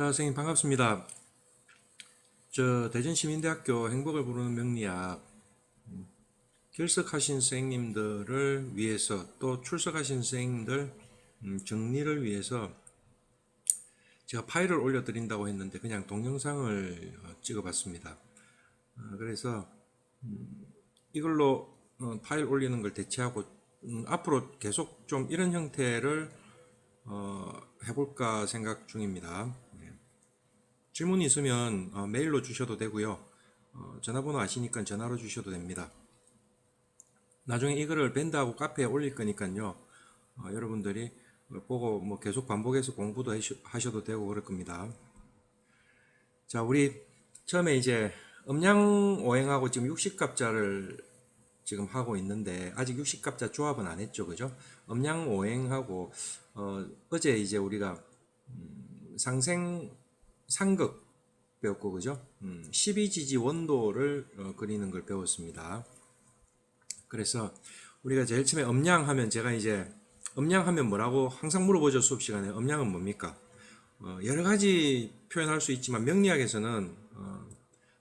자, 선생님 반갑습니다. 저 대전시민대학교 행복을 부르는 명리학 음, 결석하신 선생님들을 위해서 또 출석하신 선생님들 음, 정리를 위해서 제가 파일을 올려드린다고 했는데 그냥 동영상을 어, 찍어봤습니다. 어, 그래서 음, 이걸로 어, 파일 올리는 걸 대체하고 음, 앞으로 계속 좀 이런 형태를 어, 해볼까 생각 중입니다. 네. 질문이 있으면 어, 메일로 주셔도 되고요. 어, 전화번호 아시니까 전화로 주셔도 됩니다. 나중에 이거를 밴드하고 카페에 올릴 거니까요. 어, 여러분들이 보고 뭐 계속 반복해서 공부도 하셔도 되고 그럴 겁니다. 자, 우리 처음에 이제 음양 오행하고 지금 60갑자를 지금 하고 있는데 아직 60갑자 조합은 안 했죠, 그죠? 음양 오행하고 어, 어제 이제 우리가 음, 상생 상극 배웠고 그죠? 음, 12지지 원도를 어, 그리는 걸 배웠습니다. 그래서 우리가 제일 처음에 음양하면 제가 이제 음양하면 뭐라고 항상 물어보죠 수업 시간에 음양은 뭡니까? 어, 여러 가지 표현할 수 있지만 명리학에서는 어,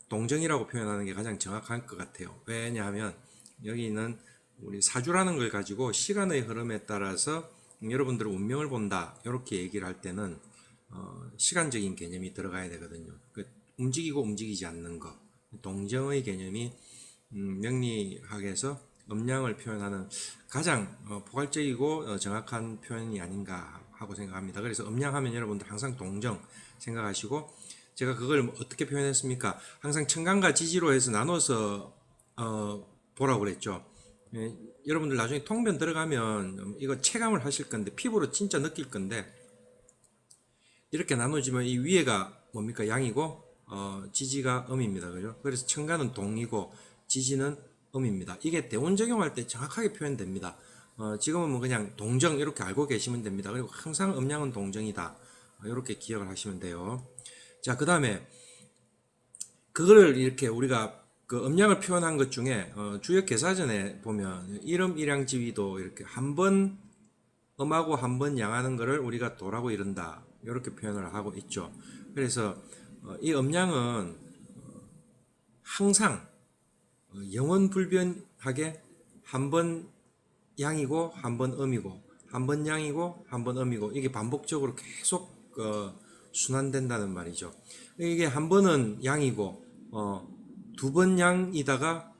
동정이라고 표현하는 게 가장 정확할 것 같아요. 왜냐하면 여기는 우리 사주라는 걸 가지고 시간의 흐름에 따라서 여러분들의 운명을 본다 이렇게 얘기를 할 때는 어, 시간적인 개념이 들어가야 되거든요. 그 움직이고 움직이지 않는 것 동정의 개념이 음, 명리학에서 음량을 표현하는 가장 어, 포괄적이고 어, 정확한 표현이 아닌가 하고 생각합니다. 그래서 음량하면 여러분들 항상 동정 생각하시고 제가 그걸 어떻게 표현했습니까? 항상 청간과 지지로 해서 나눠서 어, 보라고 그랬죠. 예, 여러분들 나중에 통변 들어가면 음, 이거 체감을 하실 건데 피부로 진짜 느낄 건데 이렇게 나눠지면 이 위에가 뭡니까 양이고 어, 지지가 음입니다. 그죠? 그래서 청간은 동이고 지지는 음입니다. 이게 대원 적용할 때 정확하게 표현됩니다. 어, 지금은 뭐 그냥 동정 이렇게 알고 계시면 됩니다. 그리고 항상 음량은 동정이다. 어, 이렇게 기억을 하시면 돼요. 자, 그 다음에 그거를 이렇게 우리가 그 음량을 표현한 것 중에 어, 주역 개사전에 보면 이름 일양 지위도 이렇게 한 번 음하고 한 번 양하는 거를 우리가 도라고 이른다 이렇게 표현을 하고 있죠. 그래서 어, 이 음량은 어, 항상 어, 영원 불변하게 한 번 양이고 한 번 음이고 한 번 양이고 한 번 음이고 이게 반복적으로 계속 어, 순환된다는 말이죠. 이게 한 번은 양이고 어, 두번 양이다가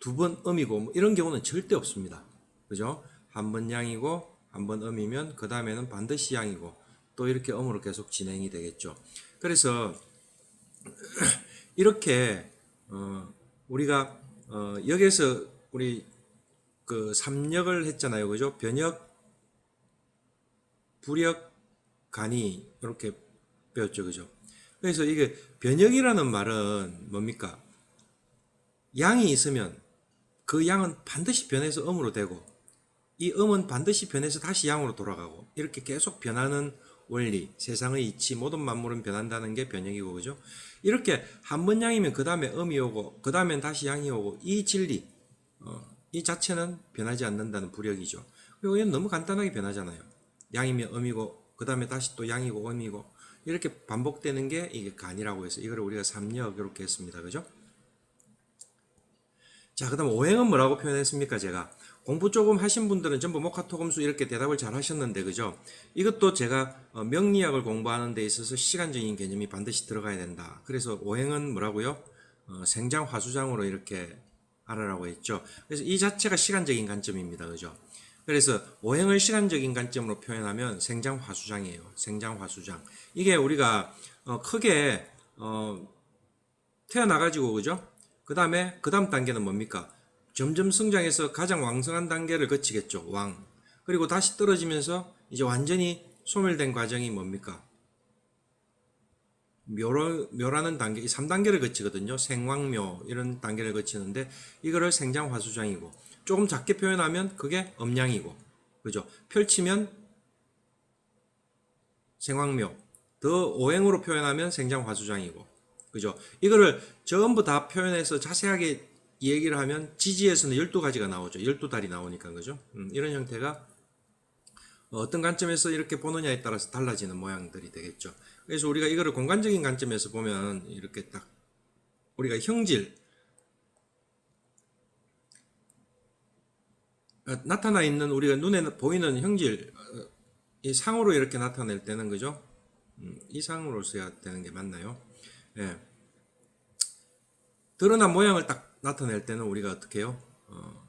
두 번 음이고 뭐 이런 경우는 절대 없습니다. 그죠? 한 번 양이고 한 번 음이면 그 다음에는 반드시 양이고 또 이렇게 음으로 계속 진행이 되겠죠. 그래서 이렇게 어, 우리가 어, 여기서 우리 그 삼력을 했잖아요. 그죠? 변역, 부력, 간이 이렇게 배웠죠. 그죠? 그래서 이게 변역이라는 말은 뭡니까? 양이 있으면 그 양은 반드시 변해서 음으로 되고 이 음은 반드시 변해서 다시 양으로 돌아가고 이렇게 계속 변하는 원리, 세상의 이치, 모든 만물은 변한다는 게 변역이고 그죠? 이렇게 한 번 양이면 그 다음에 음이 오고 그 다음엔 다시 양이 오고 이 진리, 어, 이 자체는 변하지 않는다는 부력이죠. 그리고 얘는 너무 간단하게 변하잖아요. 양이면 음이고 그 다음에 다시 또 양이고 음이고 이렇게 반복되는 게 이게 간이라고 해서 이걸 우리가 삼력 이렇게 했습니다. 그죠? 자, 그 다음 오행은 뭐라고 표현했습니까, 제가? 공부 조금 하신 분들은 전부 목화토금수 이렇게 대답을 잘 하셨는데, 그죠? 이것도 제가 어, 명리학을 공부하는 데 있어서 시간적인 개념이 반드시 들어가야 된다. 그래서 오행은 뭐라고요? 어, 생장, 화수장으로 이렇게 알아라고 했죠. 그래서 이 자체가 시간적인 관점입니다. 그죠? 그래서 오행을 시간적인 관점으로 표현하면 생장, 화수장이에요. 생장, 화수장. 이게 우리가 어, 크게 어, 태어나가지고, 그죠? 그 다음에 그 다음 단계는 뭡니까? 점점 성장해서 가장 왕성한 단계를 거치겠죠. 왕. 그리고 다시 떨어지면서 이제 완전히 소멸된 과정이 뭡니까? 묘로, 묘라는 단계, 이 3단계를 거치거든요. 생왕묘, 이런 단계를 거치는데, 이거를 생장화수장이고, 조금 작게 표현하면 그게 음양이고, 그죠? 펼치면 생왕묘, 더 오행으로 표현하면 생장화수장이고, 그죠? 이거를 전부 다 표현해서 자세하게 얘기를 하면 지지에서는 12가지가 나오죠. 12달이 나오니까 그죠? 음, 이런 형태가 어, 어떤 관점에서 이렇게 보느냐에 따라서 달라지는 모양들이 되겠죠. 그래서 우리가 이거를 공간적인 관점에서 보면 이렇게 딱 우리가 형질 어, 나타나 있는 우리가 눈에 보이는 형질 어, 이 상으로 이렇게 나타낼 때는 그죠? 음, 이 상으로 써야 되는 게 맞나요? 예. 드러난 모양을 딱 나타낼 때는 우리가 어떻게 해요? 어,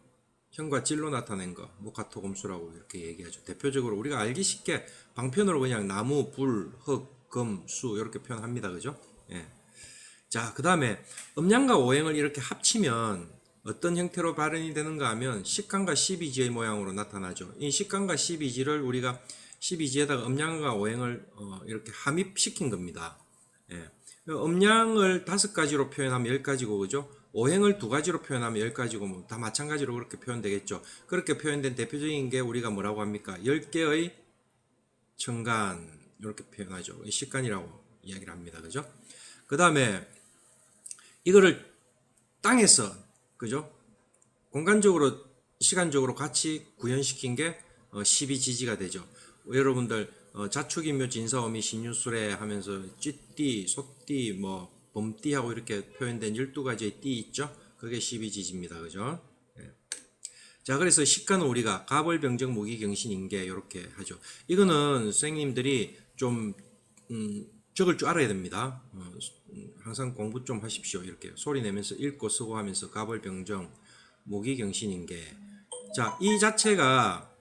현과 질로 나타낸 거, 모카토금수라고 이렇게 얘기하죠. 대표적으로 우리가 알기 쉽게 방편으로 그냥 나무, 불, 흙, 금, 수 이렇게 표현합니다. 그죠? 예. 자, 그 다음에 음양과 오행을 이렇게 합치면 어떤 형태로 발현이 되는가 하면 식간과 12지의 모양으로 나타나죠. 이 식간과 12지를 우리가 12지에다가 음양과 오행을 어, 이렇게 함입시킨 겁니다. 예. 음양을 다섯 가지로 표현하면 열 가지고 그죠? 오행을 두 가지로 표현하면 열 가지고 뭐다 마찬가지로 그렇게 표현되겠죠. 그렇게 표현된 대표적인 게 우리가 뭐라고 합니까? 열 개의 청간 이렇게 표현하죠. 이 식간이라고 이야기를 합니다. 그죠? 그 다음에 이거를 땅에서 그죠? 공간적으로 시간적으로 같이 구현시킨 게 어, 12지지가 되죠. 여러분들 어, 자축인묘 진사오미 신유술에 하면서 쥐띠, 소띠, 뭐 범띠하고 이렇게 표현된 12가지의 띠 있죠? 그게 12지지입니다. 그죠? 예. 자, 그래서 식간은 우리가 가벌병정 무기경신 인계 이렇게 하죠. 이거는 선생님들이 좀 음, 적을 줄 알아야 됩니다. 어, 음, 항상 공부 좀 하십시오. 이렇게 소리 내면서 읽고 쓰고 하면서 가벌병정 무기경신 인계. 자, 이 자체가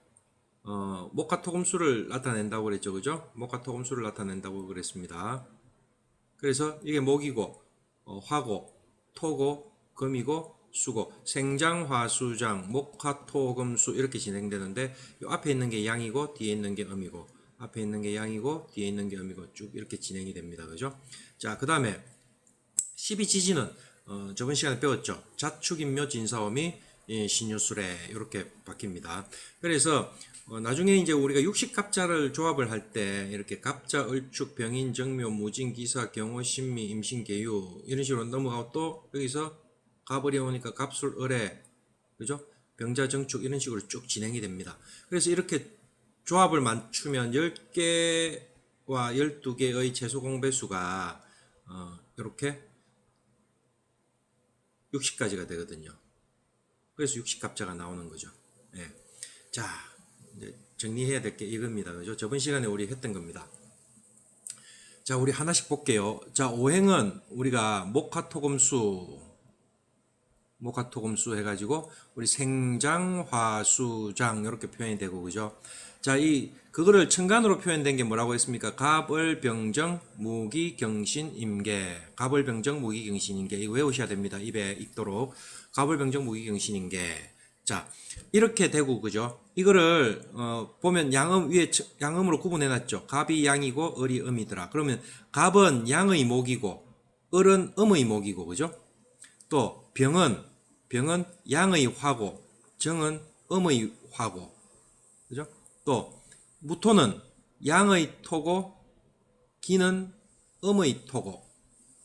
어, 모카토금수를 나타낸다고 그랬죠. 그죠? 모카토금수를 나타낸다고 그랬습니다. 그래서 이게 목이고, 어, 화고, 토고, 금이고, 수고, 생장화수장, 목화토금수 이렇게 진행되는데 요 앞에 있는 게 양이고 뒤에 있는 게 음이고 앞에 있는 게 양이고 뒤에 있는 게 음이고 쭉 이렇게 진행이 됩니다. 그죠? 자, 그 다음에 12지지는 어, 저번 시간에 배웠죠. 자축인묘 진사오미 예, 신유술에 이렇게 바뀝니다. 그래서 어, 나중에 이제 우리가 육식갑자를 조합을 할 때 이렇게 갑자, 을축, 병인, 정묘, 무진, 기사, 경호, 신미, 임신, 계유 이런 식으로 넘어가고 또 여기서 갑을이 오니까 갑술, 을에 그죠? 병자, 정축 이런 식으로 쭉 진행이 됩니다. 그래서 이렇게 조합을 맞추면 10개와 12개의 최소 공배수가 어, 이렇게 60까지가 되거든요. 그래서 60갑자가 나오는 거죠. 예. 자, 이제 정리해야 될 게 이겁니다. 그죠? 저번 시간에 우리 했던 겁니다. 자, 우리 하나씩 볼게요. 자, 오행은 우리가 목화토금수, 목화토금수 해가지고 우리 생장화수장 이렇게 표현이 되고 그죠? 자, 이 그거를 천간으로 표현된 게 뭐라고 했습니까? 갑을병정 무기경신 임계. 갑을병정 무기경신 임계. 이거 외우셔야 됩니다. 입에 익도록. 갑을병정 무기경신 임계. 자, 이렇게 되고 그죠? 이거를 어, 보면 양음 위에 쳐- 양음으로 구분해 놨죠. 갑이 양이고 을이 음이더라. 그러면 갑은 양의 목이고 을은 음의 목이고 그죠? 또 병은 병은 양의 화고 정은 음의 화고? 또 무토는 양의 토고 기는 음의 토고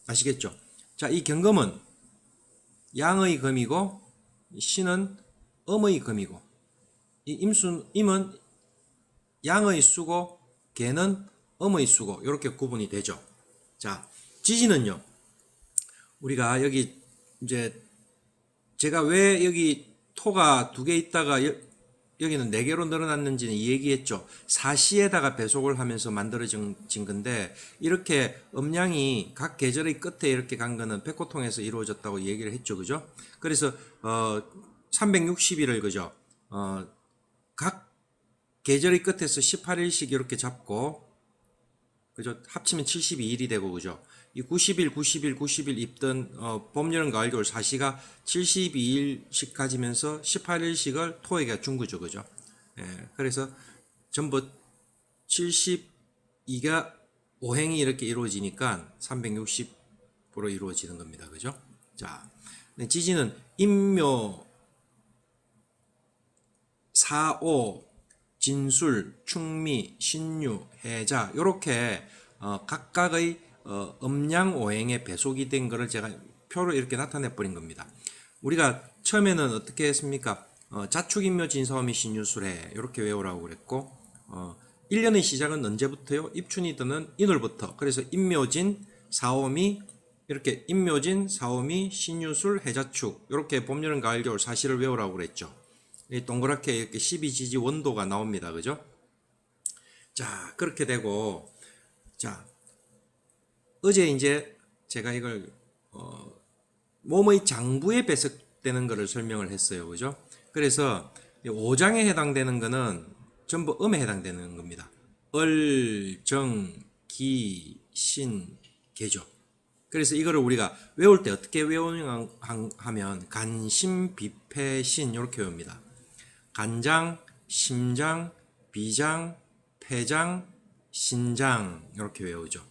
아시겠죠? 자, 이 경금은 양의 금이고 신은 음의 금이고 이 임순 임은 양의 수고 개는 음의 수고 이렇게 구분이 되죠. 자, 지지는요. 우리가 여기 이제 제가 왜 여기 토가 두 개 있다가 여, 여기는 네 개로 늘어났는지는 얘기했죠. 사시에다가 배속을 하면서 만들어진 진 건데 이렇게 음량이 각 계절의 끝에 이렇게 간 거는 백호통에서 이루어졌다고 얘기를 했죠. 그죠? 그래서 어 360일을 그죠? 어, 각 계절의 끝에서 18일씩 이렇게 잡고 그죠? 합치면 72일이 되고 그죠? 이 90일, 90일, 90일 입던 어, 봄, 여름, 가을, 겨울 사시가 72일씩 가지면서 18일씩을 토에게 준 거죠, 그죠? 예, 그래서 전부 72가 오행이 이렇게 이루어지니까 360으로 이루어지는 겁니다, 그죠? 자, 네, 지지는 임묘, 사오, 진술, 충미, 신유, 해자 요렇게 어, 각각의 어, 음양 오행의 배속이 된 거를 제가 표로 이렇게 나타내 버린 겁니다. 우리가 처음에는 어떻게 했습니까? 어, 자축인묘 진사오미 신유술해 이렇게 외우라고 그랬고 어, 1년의 시작은 언제부터요? 입춘이 드는 이늘부터. 그래서 임묘진, 사오미, 이렇게 임묘진, 사오미, 신유술, 해자축 이렇게 봄, 여름, 가을, 겨울 사시를 외우라고 그랬죠. 이 동그랗게 이렇게 12지지 원도가 나옵니다. 그죠? 자, 그렇게 되고 자, 어제 이제 제가 이걸 어, 몸의 장부에 배석되는 것을 설명을 했어요. 그죠? 그래서 이 5장에 해당되는 거는 전부 음에 해당되는 겁니다. 을, 정, 기, 신, 개죠. 그래서 이거를 우리가 외울 때 어떻게 외우냐 하면 간심, 비패, 신 이렇게 외웁니다. 간장, 심장, 비장, 폐장, 신장 이렇게 외우죠.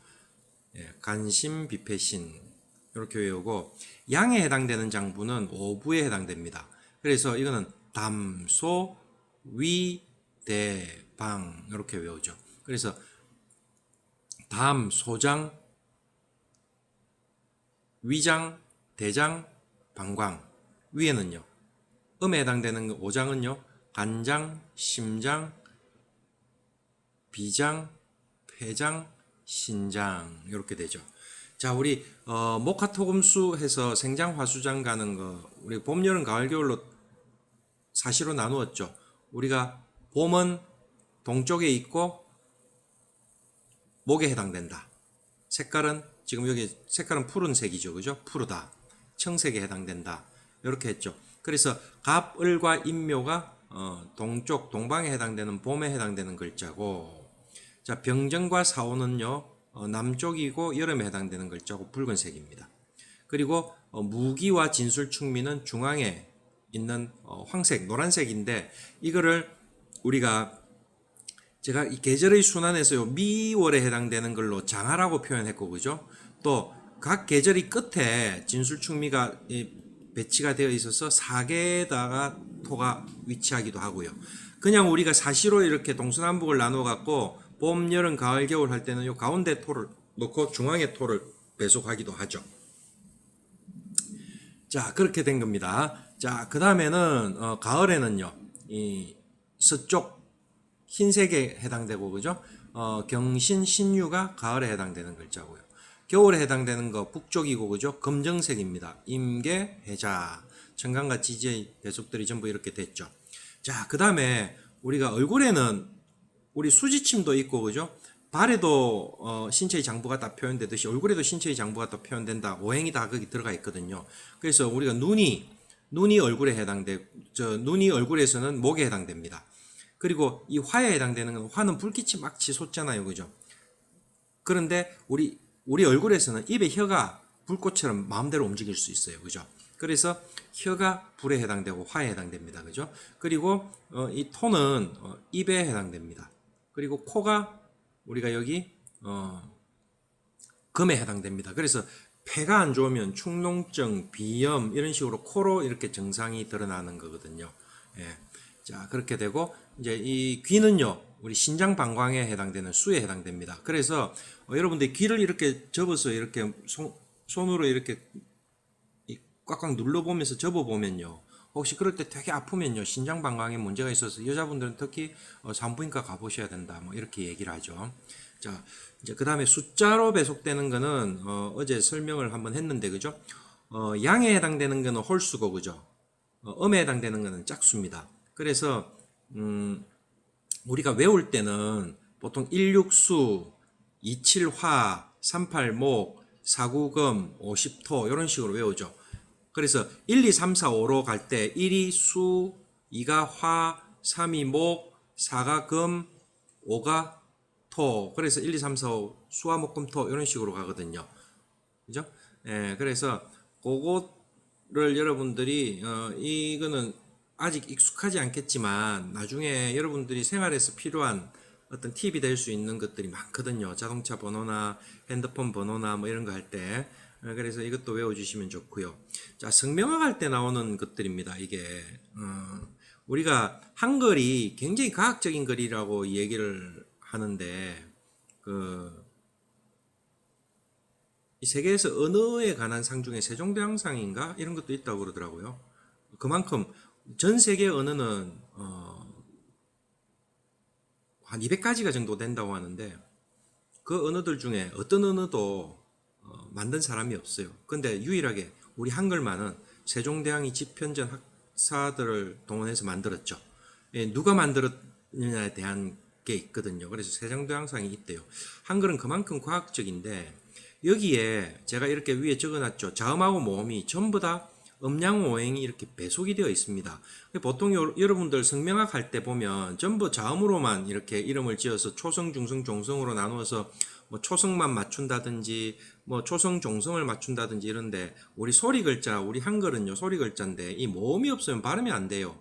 예, 간심, 비패신 이렇게 외우고 양에 해당되는 장부는 오부에 해당됩니다. 그래서 이거는 담소, 위, 대, 방 이렇게 외우죠. 그래서 담, 소장, 위장, 대장, 방광 위에는요. 음에 해당되는 오장은요. 간장, 심장, 비장, 폐장, 신장 이렇게 되죠. 자, 우리 어, 목화토금수 해서 생장 화수장 가는 거 우리 봄, 여름, 가을, 겨울로 사시로 나누었죠. 우리가 봄은 동쪽에 있고 목에 해당된다. 색깔은 지금 여기 색깔은 푸른색이죠. 그죠? 푸르다. 청색에 해당된다. 이렇게 했죠. 그래서 갑, 을과 임묘가 어, 동쪽, 동방에 해당되는 봄에 해당되는 글자고 자, 병정과 사오는요. 어, 남쪽이고 여름에 해당되는 글자고 붉은색입니다. 그리고 어, 무기와 진술충미는 중앙에 있는 어, 황색, 노란색인데 이거를 우리가 제가 이 계절의 순환에서요 미월에 해당되는 걸로 장하라고 표현했고 그죠? 또 각 계절이 끝에 진술충미가 이 배치가 되어 있어서 사계에다가 토가 위치하기도 하고요. 그냥 우리가 사시로 이렇게 동서남북을 나눠 갖고 봄, 여름, 가을, 겨울 할 때는 요 가운데 토를 놓고 중앙에 토를 배속하기도 하죠. 자, 그렇게 된 겁니다. 자, 그 다음에는, 어, 가을에는요, 이 서쪽 흰색에 해당되고, 그죠? 어, 경신, 신유가 가을에 해당되는 글자고요. 겨울에 해당되는 거 북쪽이고, 그죠? 검정색입니다. 임계, 해자, 청강과 지지의 배속들이 전부 이렇게 됐죠. 자, 그 다음에 우리가 얼굴에는 우리 수지침도 있고, 그죠? 발에도 어, 신체의 장부가 다 표현되듯이 얼굴에도 신체의 장부가 또 표현된다. 오행이 다 거기 들어가 있거든요. 그래서 우리가 눈이 눈이 얼굴에 해당돼 저 눈이 얼굴에서는 목에 해당됩니다. 그리고 이 화에 해당되는 건 화는 불빛이 막 치솟잖아요. 그죠? 그런데 우리 우리 얼굴에서는 입에 혀가 불꽃처럼 마음대로 움직일 수 있어요. 그죠? 그래서 혀가 불에 해당되고 화에 해당됩니다. 그죠? 그리고 어, 이 토는 어, 입에 해당됩니다. 그리고 코가 우리가 여기 어, 금에 해당됩니다. 그래서 폐가 안 좋으면 축농증, 비염 이런 식으로 코로 이렇게 증상이 드러나는 거거든요. 예. 자 그렇게 되고 이제 이 귀는요 우리 신장 방광에 해당되는 수에 해당됩니다. 그래서 어, 여러분들 귀를 이렇게 접어서 이렇게 손, 손으로 이렇게 이 꽉꽉 눌러보면서 접어보면요. 혹시 그럴 때 되게 아프면요 신장 방광에 문제가 있어서 여자분들은 특히 어, 산부인과 가보셔야 된다 뭐 이렇게 얘기를 하죠. 자 이제 그 다음에 숫자로 배속되는 거는 어, 어제 설명을 한번 했는데 그죠? 어, 양에 해당되는 거는 홀수고 그죠? 어, 음에 해당되는 거는 짝수입니다. 그래서 음, 우리가 외울 때는 보통 16수, 27화, 38목, 49금, 50토 이런 식으로 외우죠. 그래서 1, 2, 3, 4, 5로 갈 때 1이 수, 2가 화, 3이 목, 4가 금, 5가 토. 그래서 1, 2, 3, 4, 5 수화, 목, 금, 토 이런 식으로 가거든요. 그죠? 예, 그래서 그거를 여러분들이 어, 이거는 아직 익숙하지 않겠지만 나중에 여러분들이 생활에서 필요한 어떤 팁이 될 수 있는 것들이 많거든요. 자동차 번호나 핸드폰 번호나 뭐 이런 거 할 때. 어, 그래서 이것도 외워주시면 좋고요. 자, 성명학 할 때 나오는 것들입니다. 이게 어, 우리가 한글이 굉장히 과학적인 글이라고 얘기를 하는데 그 이 세계에서 언어에 관한 상 중에 세종대왕상인가 이런 것도 있다고 그러더라고요. 그만큼 전 세계 언어는 어, 한 200가지가 정도 된다고 하는데 그 언어들 중에 어떤 언어도 어, 만든 사람이 없어요. 근데 유일하게 우리 한글만은 세종대왕이 집현전 학사들을 동원해서 만들었죠. 예, 누가 만들었느냐에 대한 게 있거든요. 그래서 세종대왕상이 있대요. 한글은 그만큼 과학적인데 여기에 제가 이렇게 위에 적어놨죠. 자음하고 모음이 전부 다 음양오행이 이렇게 배속이 되어 있습니다. 보통 요- 여러분들 성명학 할 때 보면 전부 자음으로만 이렇게 이름을 지어서 초성, 중성, 종성으로 나누어서 뭐 초성만 맞춘다든지 뭐 초성, 종성을 맞춘다든지 이런데 우리 소리 글자, 우리 한글은요 소리 글자인데 이 모음이 없으면 발음이 안 돼요.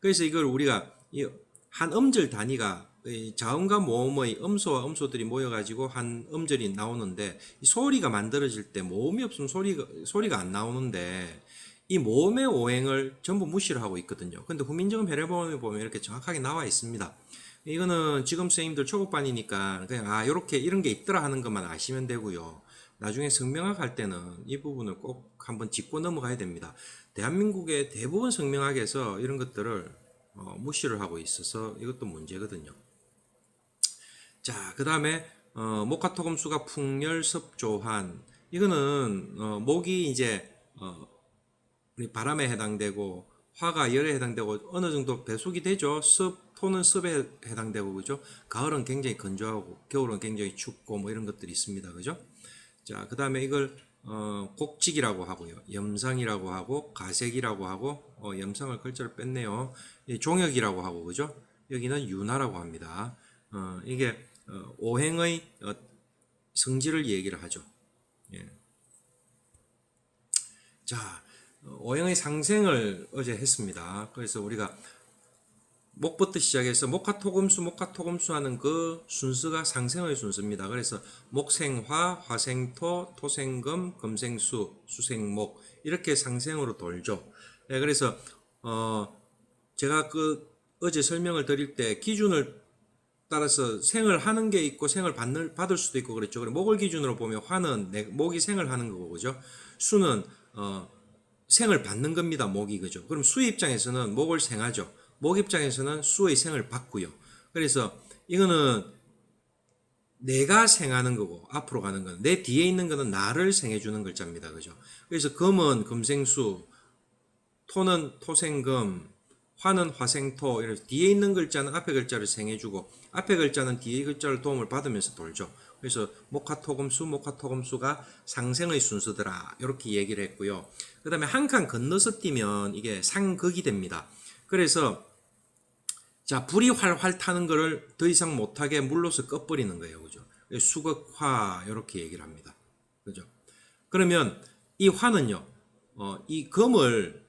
그래서 이걸 우리가 이한 음절 단위가 이 자음과 모음의 음소와 음소들이 모여가지고 한 음절이 나오는데 이 소리가 만들어질 때 모음이 없으면 소리가 소리가 안 나오는데 이 모음의 오행을 전부 무시를 하고 있거든요. 근데 후민정음 해례본에 보면 이렇게 정확하게 나와 있습니다. 이거는 지금 선생님들 초급반이니까 그냥 아 이렇게 이런 게 있더라 하는 것만 아시면 되고요. 나중에 성명학 할 때는 이 부분을 꼭 한번 짚고 넘어가야 됩니다. 대한민국의 대부분 성명학에서 이런 것들을 어, 무시를 하고 있어서 이것도 문제거든요. 자, 그 다음에 어, 목화토금수가 풍열섭조한 이거는 어, 목이 이제 어, 바람에 해당되고 화가 열에 해당되고 어느 정도 배속이 되죠. 습 토는 습에 해당되고 그죠. 가을은 굉장히 건조하고 겨울은 굉장히 춥고 뭐 이런 것들이 있습니다. 그죠? 자, 그 다음에 이걸 어, 곡직이라고 하고요. 염상이라고 하고 가색이라고 하고 어, 염상을 글자를 뺐네요. 이 종역이라고 하고 그죠? 여기는 윤화라고 합니다. 어, 이게 어, 오행의 어, 성질을 얘기를 하죠. 예. 자, 어, 오행의 상생을 어제 했습니다. 그래서 우리가 목부터 시작해서 목화토금수 목화토금수 하는 그 순서가 상생의 순서입니다. 그래서 목생화, 화생토, 토생금, 금생수, 수생목 이렇게 상생으로 돌죠. 네, 그래서 어 제가 그 어제 설명을 드릴 때 기준을 따라서 생을 하는 게 있고 생을 받는, 받을 수도 있고 그랬죠. 그래 목을 기준으로 보면 화는 내, 목이 생을 하는 거고 그죠. 수는 어 생을 받는 겁니다. 목이 그죠. 그럼 수의 입장에서는 목을 생하죠. 목 입장에서는 수의 생을 받고요. 그래서 이거는 내가 생하는 거고 앞으로 가는 건 내 뒤에 있는 거는 나를 생해 주는 글자입니다. 그죠? 그래서 금은 금생수, 토는 토생금, 화는 화생토 이렇게 뒤에 있는 글자는 앞에 글자를 생해 주고 앞에 글자는 뒤에 글자를 도움을 받으면서 돌죠. 그래서 목화토금수, 목화토금수가 상생의 순서더라. 이렇게 얘기를 했고요. 그 다음에 한 칸 건너서 뛰면 이게 상극이 됩니다. 그래서 자, 불이 활활 타는 거를 더 이상 못하게 물로서 꺼버리는 거예요. 그죠? 수극화, 이렇게 얘기를 합니다. 그죠? 그러면 이 화는요, 어, 이 금을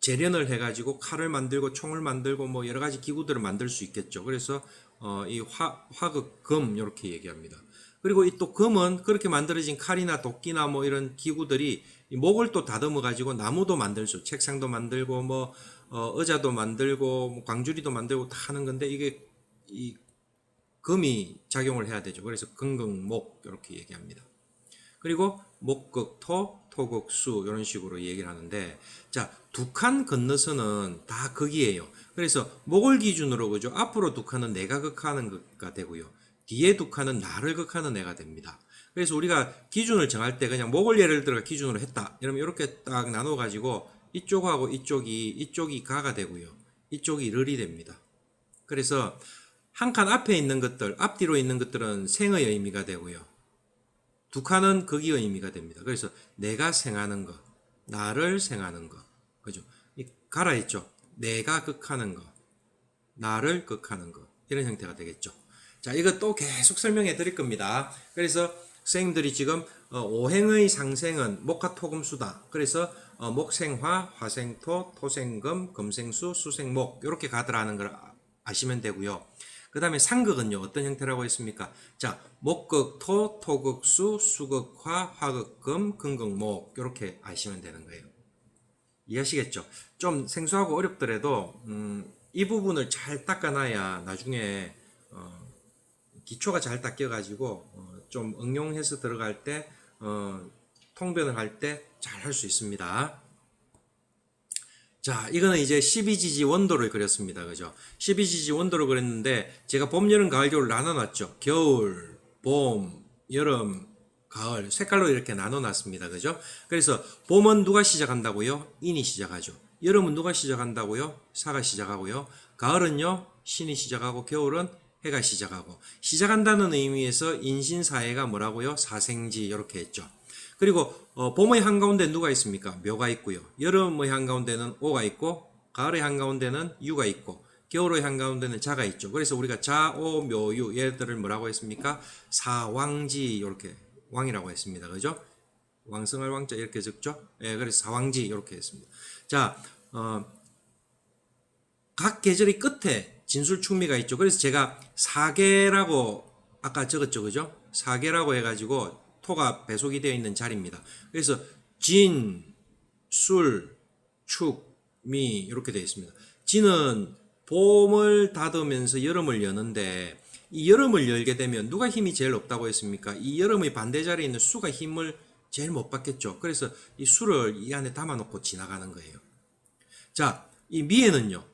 재련을 해가지고 칼을 만들고 총을 만들고 뭐 여러 가지 기구들을 만들 수 있겠죠. 그래서 어, 이 화, 화극 금, 이렇게 얘기합니다. 그리고 이 또 금은 그렇게 만들어진 칼이나 도끼나 뭐 이런 기구들이 이 목을 또 다듬어 가지고 나무도 만들 수, 책상도 만들고 뭐 어, 의자도 만들고 뭐 광주리도 만들고 다 하는 건데 이게 이 금이 작용을 해야 되죠. 그래서 금극목 이렇게 얘기합니다. 그리고 목극토, 토극수 이런 식으로 얘기를 하는데 자, 두 칸 건너서는 다 극이에요. 그래서 목을 기준으로 그죠? 앞으로 두 칸은 내가 극하는 것가 되고요. 칸은 나를 극하는 애가 됩니다. 그래서 우리가 기준을 정할 때 그냥 목을 예를 들어 기준으로 했다. 이러면 이렇게 딱 나눠 가지고 이쪽하고 이쪽이 이쪽이 가가 되고요. 이쪽이 르이 됩니다. 그래서 한 칸 앞에 있는 것들, 앞뒤로 있는 것들은 생의 의미가 되고요. 두 칸은 극의 의미가 됩니다. 그래서 내가 생하는 것, 나를 생하는 것, 그죠? 이 가라 있죠. 내가 극하는 것, 나를 극하는 것 이런 형태가 되겠죠. 자, 이거 또 계속 설명해 드릴 겁니다. 그래서 선생님들이 지금 어, 오행의 상생은 목화토금수다. 그래서 어, 목생화, 화생토, 토생금, 금생수, 수생목 이렇게 가더라는 걸 아- 아시면 되고요. 그 다음에 상극은요 어떤 형태라고 했습니까? 자 목극토, 토극수, 수극화, 화극금, 금극목 이렇게 아시면 되는 거예요. 이해하시겠죠? 좀 생소하고 어렵더라도 음, 이 부분을 잘 닦아놔야 나중에 어, 기초가 잘 닦여가지고 어, 좀 응용해서 들어갈 때 어, 통변을 할 때 잘 할 수 있습니다. 자, 이거는 이제 12지지 원도를 그렸습니다. 그죠? 12지지 원도를 그렸는데 제가 봄, 여름, 가을, 겨울 나눠놨죠. 겨울, 봄, 여름, 가을 색깔로 이렇게 나눠놨습니다. 그죠? 그래서 봄은 누가 시작한다고요? 인이 시작하죠. 여름은 누가 시작한다고요? 사가 시작하고요. 가을은요? 신이 시작하고 겨울은 해가 시작하고 시작한다는 의미에서 인신사해가 뭐라고요? 사생지 이렇게 했죠. 그리고 어, 봄의 한가운데 누가 있습니까? 묘가 있고요. 여름의 한가운데는 오가 있고 가을의 한가운데는 유가 있고 겨울의 한가운데는 자가 있죠. 그래서 우리가 자, 오, 묘, 유 얘들을 뭐라고 했습니까? 사왕지 이렇게 왕이라고 했습니다. 그죠? 왕성할 왕자 이렇게 적죠? 예, 그래서 사왕지 이렇게 했습니다. 자, 어, 각 계절의 끝에 진술 충미가 있죠. 그래서 제가 사계라고 아까 적었죠. 그죠? 사계라고 해가지고 토가 배속이 되어 있는 자리입니다. 그래서 진, 술, 축, 미 이렇게 되어 있습니다. 진은 봄을 닫으면서 여름을 여는데 이 여름을 열게 되면 누가 힘이 제일 없다고 했습니까? 이 여름의 반대 자리에 있는 수가 힘을 제일 못 받겠죠. 그래서 이 수를 이 안에 담아놓고 지나가는 거예요. 자, 이 미에는요.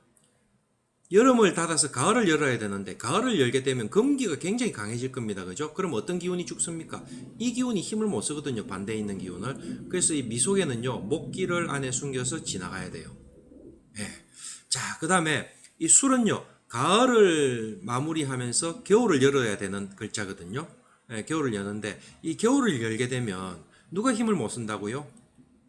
여름을 닫아서 가을을 열어야 되는데 가을을 열게 되면 금기가 굉장히 강해질 겁니다. 그죠? 그럼 어떤 기운이 죽습니까? 이 기운이 힘을 못 쓰거든요. 반대에 있는 기운을. 그래서 이 미속에는요. 목기를 안에 숨겨서 지나가야 돼요. 예. 자, 그 다음에 이 술은요. 가을을 마무리하면서 겨울을 열어야 되는 글자거든요. 예, 겨울을 여는데 이 겨울을 열게 되면 누가 힘을 못 쓴다고요?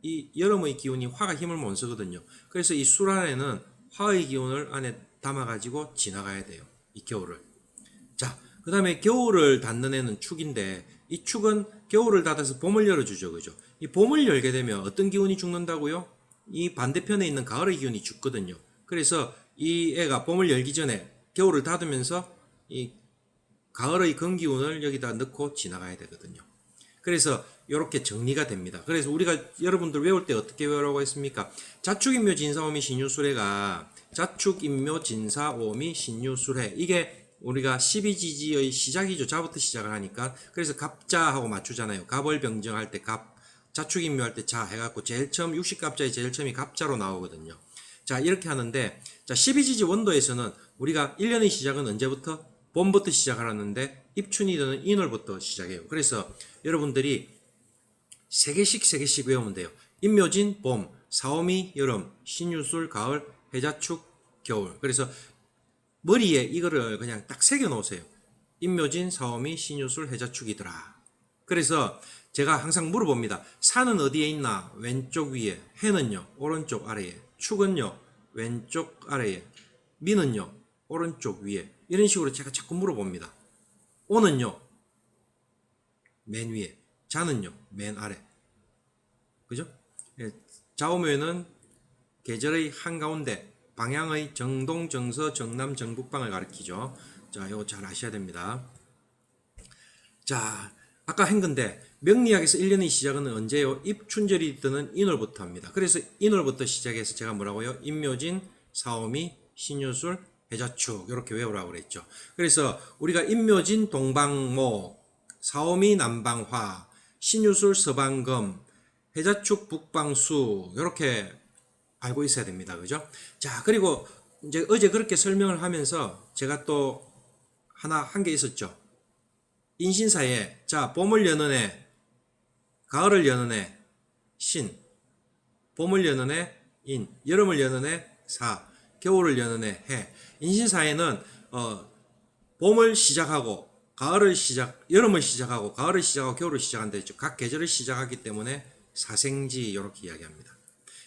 이 여름의 기운이 화가 힘을 못 쓰거든요. 그래서 이 술 안에는 화의 기운을 안에 담아가지고 지나가야 돼요. 이 겨울을. 자, 그 다음에 겨울을 닫는 애는 축인데 이 축은 겨울을 닫아서 봄을 열어주죠. 그죠? 이 봄을 열게 되면 어떤 기운이 죽는다고요? 이 반대편에 있는 가을의 기운이 죽거든요. 그래서 이 애가 봄을 열기 전에 겨울을 닫으면서 이 가을의 근기운을 여기다 넣고 지나가야 되거든요. 그래서 이렇게 정리가 됩니다. 그래서 우리가 여러분들 외울 때 어떻게 외우라고 했습니까? 자축인묘 진사오미 신유술해가 자축인묘 진사오미 신유술해 이게 우리가 12지지의 시작이죠. 자부터 시작을 하니까 그래서 갑자하고 맞추잖아요. 갑을 병정할 때 갑, 자축인묘 할 때 자 해갖고 제일 처음 60갑자의 제일 처음이 갑자로 나오거든요. 자 이렇게 하는데 자 12지지 원도에서는 우리가 1년의 시작은 언제부터? 봄부터 시작을 하는데 입춘이 되는 인월부터 시작해요. 그래서 여러분들이 세 개씩 세 개씩 외우면 돼요. 임묘진 봄, 사오미 여름, 신유술 가을, 해자축 겨울. 그래서 머리에 이거를 그냥 딱 새겨 놓으세요. 임묘진, 사오미, 신유술, 해자축이더라. 그래서 제가 항상 물어봅니다. 산은 어디에 있나? 왼쪽 위에. 해는요? 오른쪽 아래에. 축은요? 왼쪽 아래에. 미는요? 오른쪽 위에. 이런 식으로 제가 자꾸 물어봅니다. 오는요? 맨 위에. 자는요? 맨 아래. 그죠? 예, 좌우면은 계절의 한가운데 방향의 정동, 정서, 정남, 정북방을 가리키죠. 자, 이거 잘 아셔야 됩니다. 자, 아까 한 건데 명리학에서 1년의 시작은 언제요? 입춘절이 뜨는 인월부터 합니다. 그래서 인월부터 시작해서 제가 뭐라고요? 임묘진, 사오미, 신유술, 해자축 이렇게 외우라고 그랬죠. 그래서 우리가 임묘진 동방모, 사오미 남방화, 신유술 서방금, 해자축 북방수 이렇게 알고 있어야 됩니다. 그죠? 자, 그리고 이제 어제 그렇게 설명을 하면서 제가 또 하나 한 게 있었죠. 인신사에 자, 봄을 여는 애, 가을을 여는 애, 신, 봄을 여는 애, 인, 여름을 여는 애, 사, 겨울을 여는 애, 해. 인신사에는 어, 봄을 시작하고 가을을 시작, 여름을 시작하고 가을을 시작하고 겨울을 시작한다 했죠. 각 계절을 시작하기 때문에 사생지 이렇게 이야기합니다.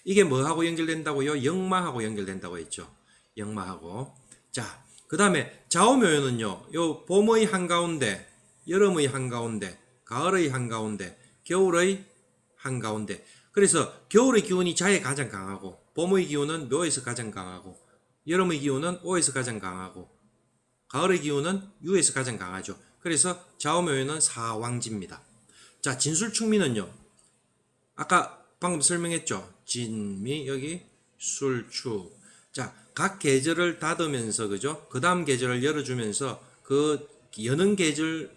이게 뭐하고 연결된다고요? 역마하고 연결된다고 했죠. 역마하고. 자, 그 다음에 좌우묘연은요. 요 봄의 한가운데, 여름의 한가운데, 가을의 한가운데, 겨울의 한가운데. 그래서 겨울의 기운이 자에 가장 강하고, 봄의 기운은 묘에서 가장 강하고, 여름의 기운은 오에서 가장 강하고, 가을의 기운은 유에서 가장 강하죠. 그래서 좌우묘연은 사왕지입니다. 자, 진술충미는요. 아까 방금 설명했죠. 진미 여기 술추. 자, 각 계절을 닫으면서 그죠? 그 다음 계절을 열어 주면서 그 여는 계절의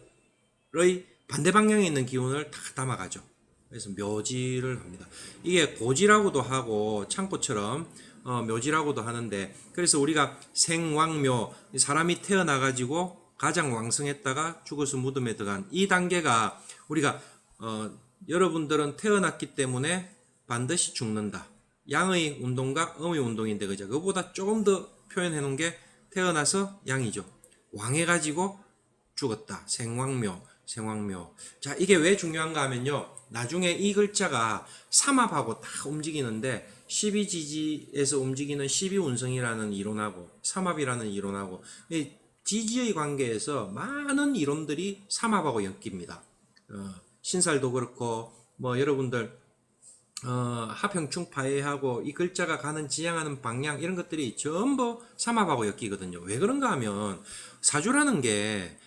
반대 방향에 있는 기운을 다 담아 가죠. 그래서 묘지를 합니다. 이게 고지라고도 하고 창고처럼 어, 묘지라고도 하는데 그래서 우리가 생왕묘 사람이 태어나 가지고 가장 왕성했다가 죽어서 무덤에 들어간 이 단계가 우리가 어, 여러분들은 태어났기 때문에 반드시 죽는다. 양의 운동과 음의 운동인데 그죠? 그보다 조금 더 표현해 놓은 게 태어나서 양이죠. 왕해 가지고 죽었다. 생왕묘, 생왕묘. 자, 이게 왜 중요한가 하면요. 나중에 이 글자가 삼합하고 다 움직이는데 12지지에서 움직이는 12운성이라는 이론하고 삼합이라는 이론하고 이 지지의 관계에서 많은 이론들이 삼합하고 엮입니다. 어, 신살도 그렇고 뭐 여러분들 어, 하평충 파해하고 이 글자가 가는 지향하는 방향 이런 것들이 전부 삼합하고 엮이거든요. 왜 그런가 하면 사주라는 게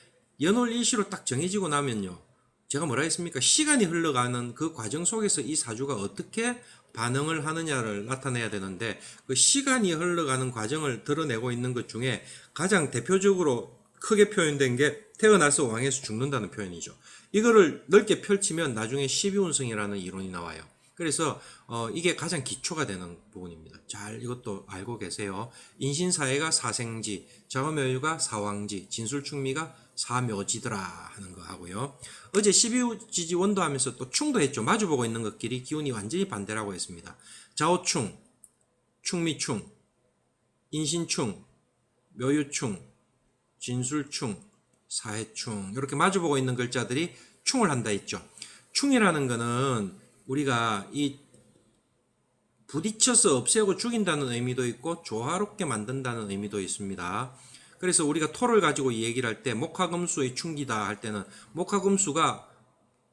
연월 일시로 딱 정해지고 나면요. 제가 뭐라 했습니까? 시간이 흘러가는 그 과정 속에서 이 사주가 어떻게 반응을 하느냐를 나타내야 되는데 그 시간이 흘러가는 과정을 드러내고 있는 것 중에 가장 대표적으로 크게 표현된 게 태어나서 왕에서 죽는다는 표현이죠. 이거를 넓게 펼치면 나중에 12운성이라는 이론이 나와요. 그래서 어, 이게 가장 기초가 되는 부분입니다. 잘 이것도 알고 계세요. 인신사회가 사생지, 자음여유가 사왕지, 진술충미가 사묘지더라 하는 거 하고요. 어제 12지지 원도 하면서 또 충도 했죠. 마주보고 있는 것끼리 기운이 완전히 반대라고 했습니다. 자오충, 충미충, 인신충, 묘유충, 진술충, 사해충 이렇게 마주보고 있는 글자들이 충을 한다 했죠. 충이라는 거는 우리가 이 부딪혀서 없애고 죽인다는 의미도 있고 조화롭게 만든다는 의미도 있습니다. 그래서 우리가 토를 가지고 이 얘기를 할 때 목화금수의 충기다 할 때는 목화금수가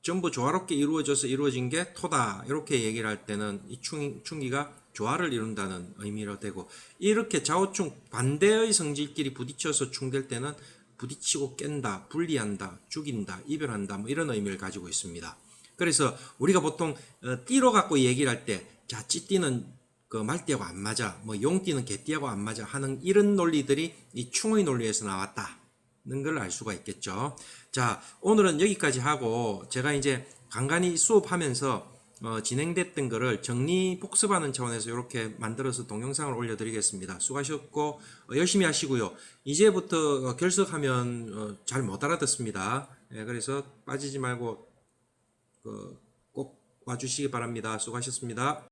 전부 조화롭게 이루어져서 이루어진 게 토다 이렇게 얘기를 할 때는 이 충, 충기가 조화를 이룬다는 의미로 되고 이렇게 좌우충 반대의 성질끼리 부딪혀서 충될 때는 부딪히고 깬다, 분리한다, 죽인다, 이별한다 뭐 이런 의미를 가지고 있습니다. 그래서 우리가 보통 어, 띠로 갖고 얘기를 할 때 자, 찌띠는 그 말띠하고 안 맞아, 뭐 용띠는 개띠하고 안 맞아 하는 이런 논리들이 이 충의 논리에서 나왔다는 걸 알 수가 있겠죠. 자, 오늘은 여기까지 하고 제가 이제 간간히 수업하면서 어, 진행됐던 거를 정리 복습하는 차원에서 이렇게 만들어서 동영상을 올려드리겠습니다. 수고하셨고 어, 열심히 하시고요. 이제부터 어, 결석하면 어, 잘 못 알아듣습니다. 예, 그래서 빠지지 말고 그, 꼭 와주시기 바랍니다. 수고하셨습니다.